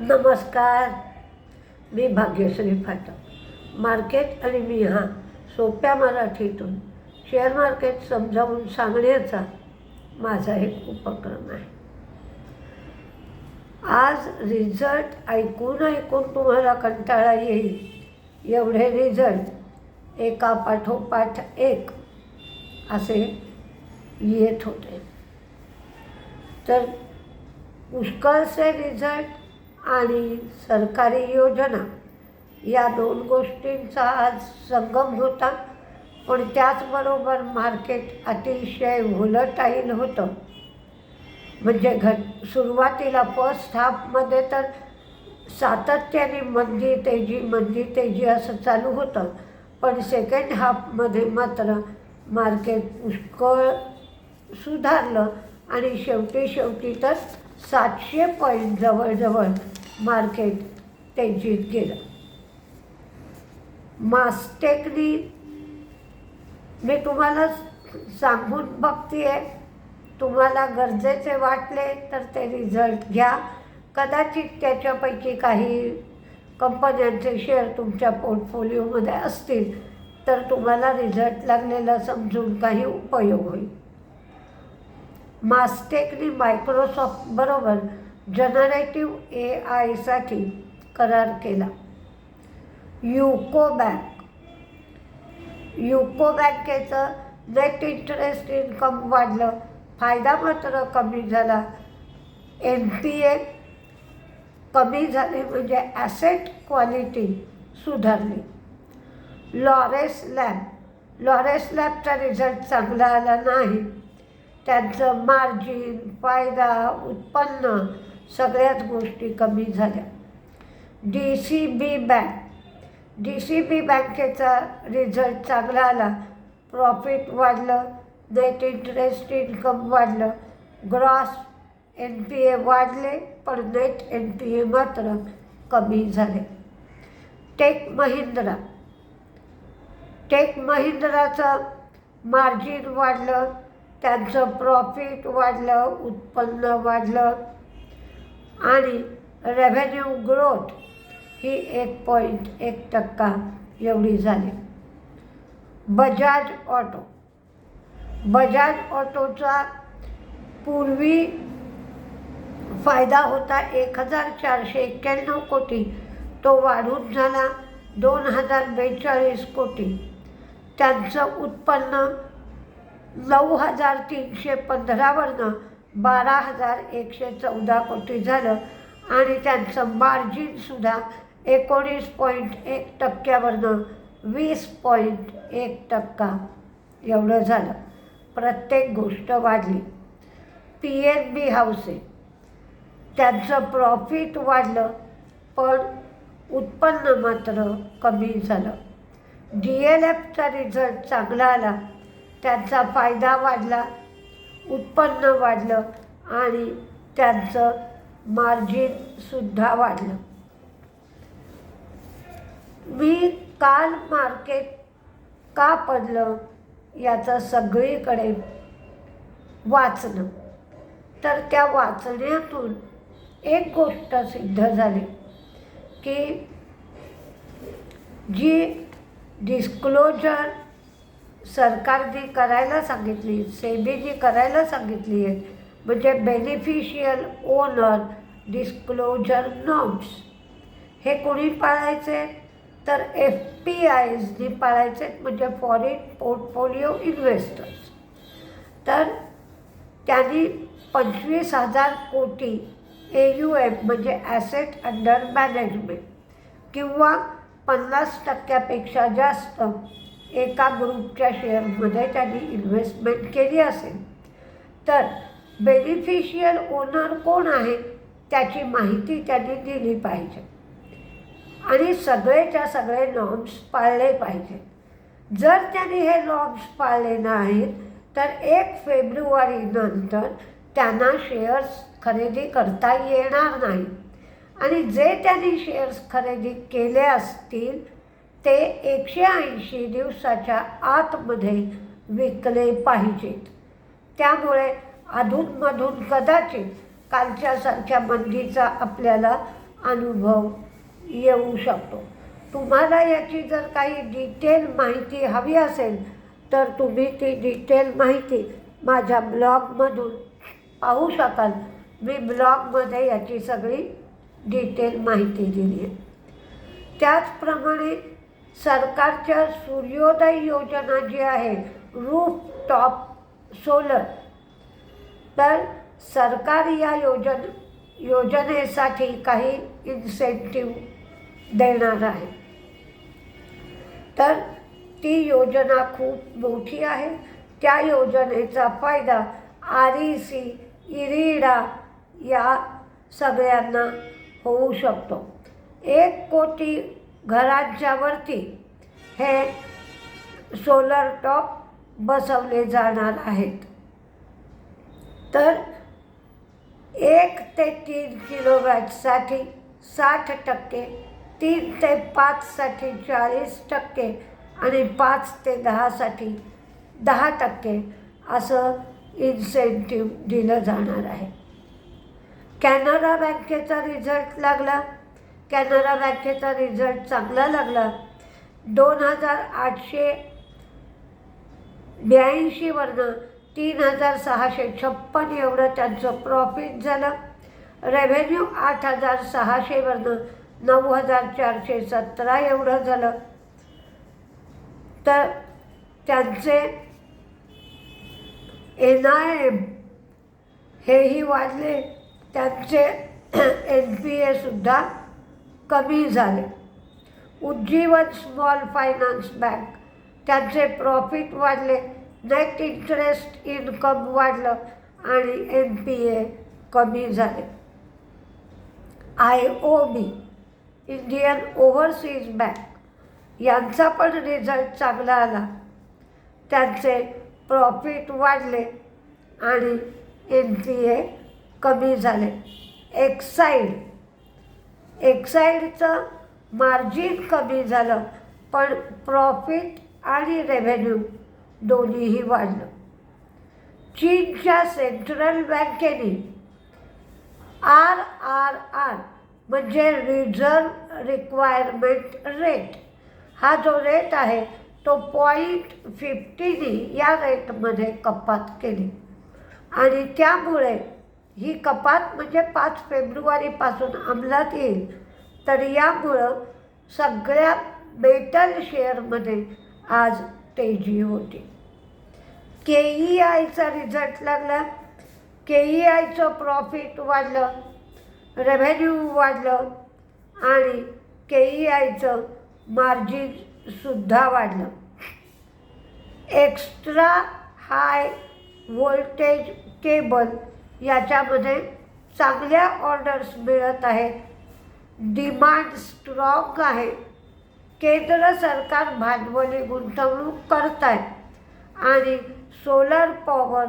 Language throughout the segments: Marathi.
नमस्कार. मी भाग्यश्री फाटक. मार्केट आणि मी हा सोप्या मराठीतून शेअर मार्केट समजावून सांगण्याचा माझा एक उपक्रम आहे. आज रिझल्ट ऐकून ऐकून तुम्हाला कंटाळा येईल. एवढे रिझल्ट एका पाठोपाठ एक असे येत होते. तर पुष्कळसे रिझल्ट आणि सरकारी योजना या दोन गोष्टींचा आज संगम होता. पण त्याचबरोबर मार्केट अतिशय व्होलटाईल होतं. म्हणजे घट सुरुवातीला फर्स्ट हाफमध्ये तर सातत्याने मंदी तेजी मंदी तेजी असं चालू होतं. पण सेकंड हाफमध्ये मात्र मार्केट पुष्कळ सुधारलं आणि शेवटी शेवटी तर सातशे पॉईंट जवळजवळ मार्केट तेजीत गेलं. मास्टेकनी मी तुम्हाला सांगून बघते आहे तुम्हाला गरजेचे वाटले तर ते रिझल्ट घ्या. कदाचित त्याच्यापैकी काही कंपन्यांचे शेअर तुमच्या पोर्टफोलिओमध्ये असतील तर तुम्हाला रिझल्ट लागलेला समजून काही उपयोग होईल. मास्टेकनी मायक्रोसॉफ्ट बरोबर जनरेटिव्ह ए आयसाठी करार केला. युको बँक युको बँकेचं नेट इंटरेस्ट इन्कम वाढलं. फायदा मात्र कमी झाला. एन पी ए कमी झाली म्हणजे ॲसेट क्वालिटी सुधारली. लॉरेस लॅब लॉरेस लॅबचा रिझल्ट चांगला आला नाही. त्यांचं मार्जिन फायदा उत्पन्न सगळ्याच गोष्टी कमी झाल्या. D C B bank D C B बँकेचा रिझल्ट चांगला आला. प्रॉफिट वाढलं नेट इंटरेस्ट इन्कम वाढलं. ग्रॉस एन पी ए वाढले पण नेट एन पी ए मात्र कमी झाले. टेक महिंद्रा टेक महिंद्राचं मार्जिन वाढलं. त्यांचं प्रॉफिट वाढलं उत्पन्न वाढलं. आणि रेव्हेन्यू ग्रोथ ही एक पॉईंट एक टक्का एवढी झाली. बजाज ऑटो बजाज ऑटोचा पूर्वी फायदा होता एक हजार चारशे एक्क्याण्णव कोटी. तो वाढून झाला दोन हजार बेचाळीस कोटी. त्यांचं उत्पन्न नऊ हजार तीनशे पंधरावरनं बारा हजार एकशे चौदा कोटी झालं आणि त्यांचं मार्जिनसुद्धा एकोणीस पॉईंट एक टक्क्यावरनं वीस पॉईंट एक टक्का एवढं झालं. प्रत्येक गोष्ट वाढली. पी एन बी हाऊसे त्यांचं प्रॉफिट वाढलं पण उत्पन्न मात्र कमी झालं. डी एल एफचा रिझल्ट चांगला आला त्यांचा फायदा वाढला उत्पन्न वाढलं आणि त्यांचं मार्जिनसुद्धा वाढलं. मी काल मार्केट का पडलं याचं सगळीकडे वाचणं तर त्या वाचण्यातून एक गोष्ट सिद्ध झाली की जी डिस्क्लोजर सरकारने करायला सांगितली सेबीने करायला सांगितली. आहे म्हणजे बेनिफिशियल ओनर डिस्क्लोजर नॉर्म्स हे कोणी पाळायचे? तर एफ पी आयजनी पाळायचे म्हणजे फॉरेन पोर्टफोलिओ इन्व्हेस्टर्स तर त्यांनी पंचवीस हजार कोटी ए यू एम म्हणजे ॲसेट अंडर मॅनेजमेंट किंवा पन्नास टक्क्यापेक्षा जास्त एका ग्रुपच्या शेअरमध्ये त्यांनी इन्व्हेस्टमेंट केली असेल. तर बेनिफिशियल ओनर कोण आहे? त्याची माहिती त्यांनी दिली पाहिजे. आणि सगळेच्या सगळे नॉर्म्स पाळले पाहिजे. जर त्यांनी हे नॉर्म्स पाळले नाहीत तर एक फेब्रुवारीनंतर त्यांना शेअर्स खरेदी करता येणार नाही. आणि जे त्यांनी शेअर्स खरेदी केले असतील ते एकशे ऐंशी दिवसाच्या आतमध्ये विकले पाहिजेत. त्यामुळे अधूनमधून कदाचित कालच्यासारख्या मंदीचा आपल्याला अनुभव येऊ शकतो. तुम्हाला याची जर काही डिटेल माहिती हवी असेल तर तुम्ही ती डिटेल माहिती माझ्या ब्लॉगमधून पाहू शकाल. मी ब्लॉगमध्ये याची सगळी डिटेल माहिती दिली आहे. त्याचप्रमाणे सरकारच्या सूर्योदय योजना जी आहे रूफ टॉप सोलर तर सरकार या योजन योजनेसाठी काही इन्सेंटिव्ह देणार आहे. तर ती योजना खूप मोठी आहे. त्या योजनेचा फायदा आर ई सी इरिडा या सगळ्यांना होऊ शकतो. एक कोटी घराच्यावरती हे सोलर टॉप बसवले जाणार आहेत. तर एक ते तीन किलोवॅटसाठी साठ टक्के तीन ते पाचसाठी चाळीस टक्के आणि पाच ते दहासाठी दहा टक्के असं इन्सेंटिव्ह दिलं जाणार आहे. कॅनरा बँकेचा रिझल्ट लागला. कॅनरा बँकेचा रिझल्ट चांगला लागला. दोन हजार आठशे ब्याऐंशीवरनं तीन हजार सहाशे छप्पन एवढं त्यांचं प्रॉफिट झालं. रेव्हेन्यू आठ हजार सहाशेवरनं नऊ हजार चारशे सतरा एवढं झालं. तर त्यांचे एन आय एम हेही वाढले. त्यांचे एन पी एसुद्धा कमी झाले. उज्जीवन स्मॉल फायनान्स बँक त्यांचे प्रॉफिट वाढले नेट इंटरेस्ट इन्कम वाढलं आणि एन पी ए कमी झाले. I O B Indian overseas bank यांचा पण रिझल्ट चांगला आला. त्यांचे प्रॉफिट वाढले आणि एन पी ए कमी झाले. एक्साईड एक्साईडचं मार्जिन कमी झालं पण प्रॉफिट आणि रेव्हेन्यू दोन्हीही वाढलं. चीनच्या सेंट्रल बँकेने आर आर आर म्हणजे रिझर्व रिक्वायरमेंट रेट हा जो रेट आहे तो पॉईंट फिफ्टीनी या रेटमध्ये कपात केली. आणि त्यामुळे ही कपात म्हणजे पाच फेब्रुवारीपासून अंमलात येईल. तर यामुळं सगळ्या मेटल शेअरमध्ये आज तेजी होती. के ई आयचा रिझल्ट लागला. के ई आयचं प्रॉफिट वाढलं. रेव्हेन्यू वाढलं. आणि के ई आयचं मार्जिनसुद्धा वाढलं. एक्स्ट्रा हाय व्होल्टेज केबल याच्यामध्ये चांगल्या ऑर्डर्स मिळत आहेत. डिमांड स्ट्रॉंग आहे. केंद्र सरकार भांडवली गुंतवणूक करत आहे आणि सोलर पॉवर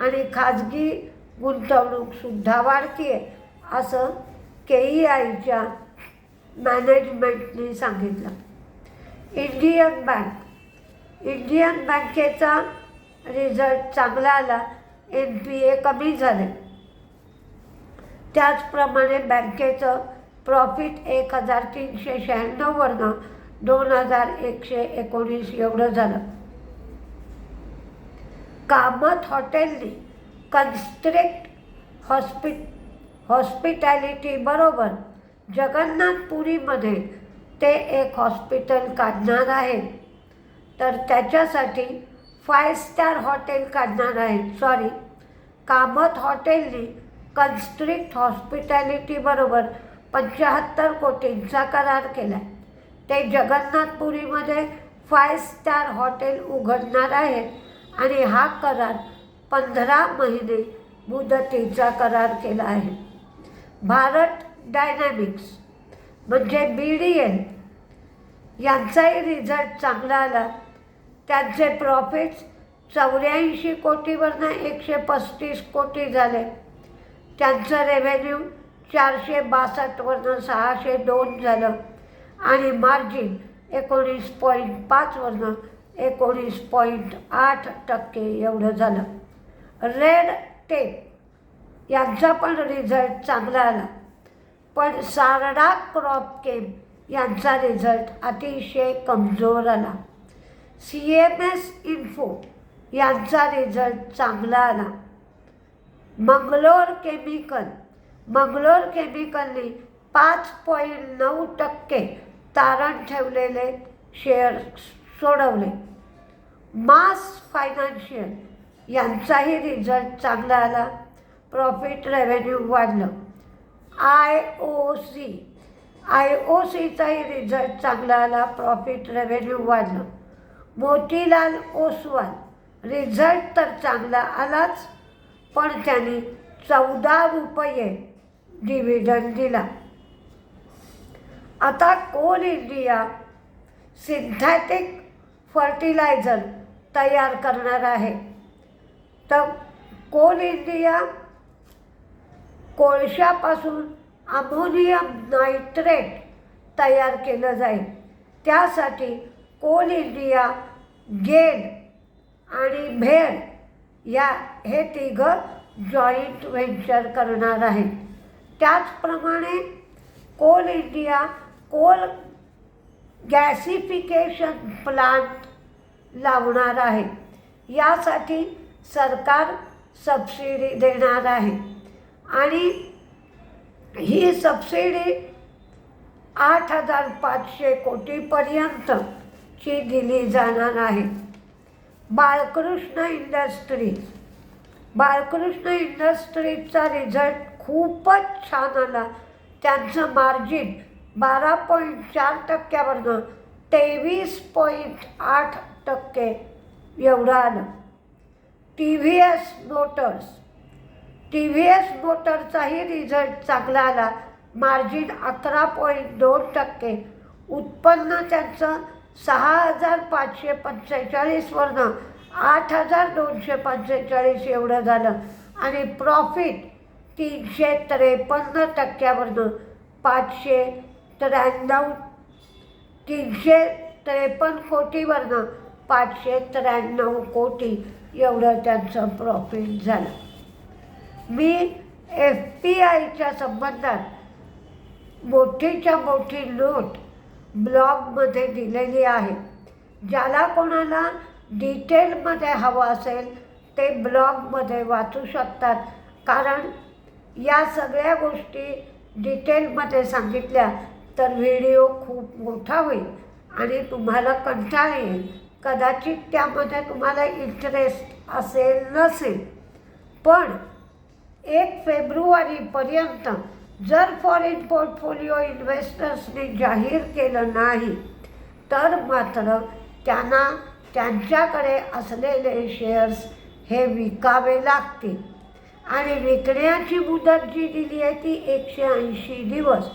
आणि खाजगी गुंतवणूकसुद्धा वाढती आहे असं के ई आयच्या मॅनेजमेंटने सांगितलं. इंडियन बँक इंडियन बँकेचा रिझल्ट चांगला आला. एन पी ए कमी झाले. त्याचप्रमाणे बँकेचं प्रॉफिट एक हजार तीनशे शहाण्णववरनं दोन हजार एकशे एकोणीस एवढं झालं. कामत हॉटेलनी कन्स्ट्रिक्ट हॉस्पि हॉस्पिटॅलिटीबरोबर जगन्नाथपुरीमध्ये ते एक हॉस्पिटल काढणार आहे. तर त्याच्यासाठी फाय स्टार हॉटेल काढणार आहे सॉरी कामत हॉटेलने कन्स्ट्रिक्ट हॉस्पिटॅलिटीबरोबर पंच्याहत्तर कोटींचा करार केला. आहे ते जगन्नाथपुरीमध्ये फाय स्टार हॉटेल उघडणार आहेत आणि हा करार पंधरा महिने मुदतीचा करार केला आहे. भारत डायनॅमिक्स म्हणजे बी डी एल यांचाही रिझल्ट चांगला आला. त्यांचे प्रॉफिट्स चौऱ्याऐंशी कोटीवरनं एकशे पस्तीस कोटी झाले. त्यांचं रेव्हेन्यू चारशे बासष्टवरनं सहाशे दोन झालं. आणि मार्जिन एकोणीस पॉईंट पाचवरनं एकोणीस पॉईंट आठ टक्के एवढं झालं. रेड टेप यांचा पण रिझल्ट चांगला आला. पण सारडा क्रॉप केम यांचा रिझल्ट अतिशय कमजोर आला. सी एम एस इन्फो यांचा रिझल्ट चांगला आला. मंगलोर केमिकल मंगलोर केमिकलने पाच पॉईंट नऊ टक्के तारण ठेवलेले शेअर्स सोडवले. मास फायनान्शियल यांचाही रिझल्ट चांगला आला. प्रॉफिट रेव्हेन्यू वाढलं. I O C I O सीचाही result चांगला आला. प्रॉफिट रेव्हेन्यू वाढलं. मोतीलाल ओसवाल. रिझल्ट तर चांगला आलाच पण त्यांनी चौदा रुपये डिव्हिडंड दिला. आता कोल इंडिया सिंथॅटिक फर्टिलायझर तयार करणार आहे? तर कोल इंडिया? कोळशापासून अमोनियम नायट्रेट तयार केलं जाईल. त्यासाठी कोल इंडिया गेल आणि भेल या हे तिघं जॉईंट व्हेंचर करणार आहेत. त्याचप्रमाणे coal India coal gasification plant लावणार आहे. यासाठी सरकार सबसिडी देणार आहे. आणि ही सबसिडी आठ हजार पाचशे कोटीपर्यंत ची दिली जाणार आहे. बाळकृष्ण इंडस्ट्रीज. बाळकृष्ण इंडस्ट्रीजचा रिझल्ट खूपच छान आला. त्यांचं मार्जिन बारा पॉईंट चार टक्क्यावरनं तेवीस पॉईंट आठ टक्के एवढं आलं. T V S motors T V S मोटरचाही result चांगला आला. मार्जिन अकरा पॉईंट दोन टक्के. उत्पन्न त्यांचं सहा हजार पाचशे पंचेचाळीसवरनं आठ हजार दोनशे पंचेचाळीस एवढं झालं. आणि प्रॉफिट तीनशे त्रेपन्न टक्क्यावरनं पाचशे त्र्याण्णव तीनशे त्रेपन्न कोटीवरनं पाचशे त्र्याण्णव कोटी एवढं त्यांचं प्रॉफिट झालं. मी एफ पी आयच्या संबंधात मोठीच्या मोठी नोट ब्लॉगमध्ये दिलेली आहे. ज्याला कोणाला डिटेलमध्ये हवं असेल ते ब्लॉगमध्ये वाचू शकतात. कारण या सगळ्या गोष्टी डिटेलमध्ये सांगितल्या तर व्हिडिओ खूप मोठा होईल आणि तुम्हाला कंटाळा येईल. कदाचित त्यामध्ये तुम्हाला इंटरेस्ट असेल नसेल. पण एक फेब्रुवारीपर्यंत जर फॉरेन पोर्टफोलिओ इन्व्हेस्टर्सने जाहीर केलं नाही तर मात्र त्यांना त्यांच्याकडे असलेले शेअर्स हे विकावे लागतील. आणि विकण्याची मुदत जी दिली आहे ती एकशे ऐंशी दिवस.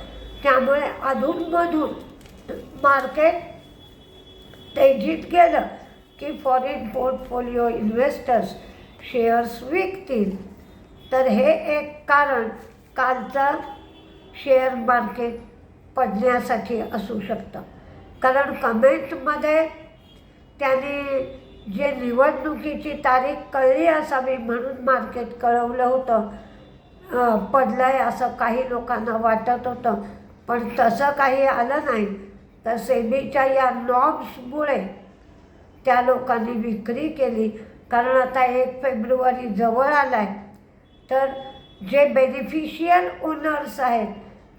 त्यामुळे अधूनमधून मार्केट तेजीत गेलं की फॉरेन पोर्टफोलिओ इन्व्हेस्टर्स शेअर्स विकतील. तर हे एक कारण कालचं शेअर मार्केट पडण्यासाठी असू शकतं. कारण कमेंटमध्ये त्याने जे निवडणुकीची तारीख कळली असावी म्हणून मार्केट कळवलं होतं. पडलं आहे असं काही लोकांना वाटत होतं. पण तसं काही आलं नाही. तर सेबीच्या या नॉब्समुळे त्या लोकांनी विक्री केली. कारण आता एक फेब्रुवारी जवळ आला आहे तर जे बेनिफिशियल ओनर्स आहेत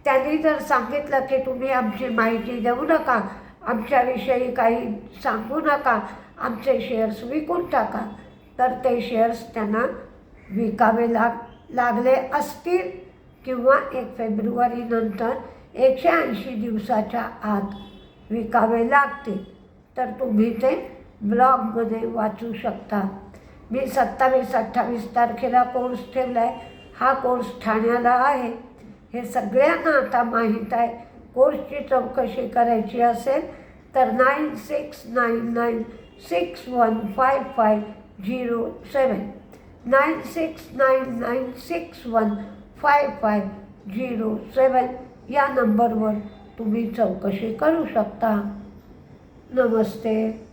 त्यांनी जर सांगितलं की तुम्ही आमची माहिती देऊ नका आमच्याविषयी काही सांगू नका आमचे शेअर्स विकून टाका तर ते शेअर्स त्यांना विकावे लाग लागले असतील किंवा एक फेब्रुवारीनंतर एकशे ऐंशी दिवसाच्या आत विकावे लागतील. तर तुम्ही ते ब्लॉगमध्ये वाचू शकता. मी सत्तावीस अठ्ठावीस तारखेला कोर्स ठेवला आहे हा कोर्स ठाण्याला आहे. हे सगळ्यांना आता माहीत आहे. कोर्सची चौकशी करायची असेल तर nine six nine nine six one five five zero seven nine six nine nine six one five five zero seven या नंबरवर तुम्ही चौकशी करू शकता. नमस्ते.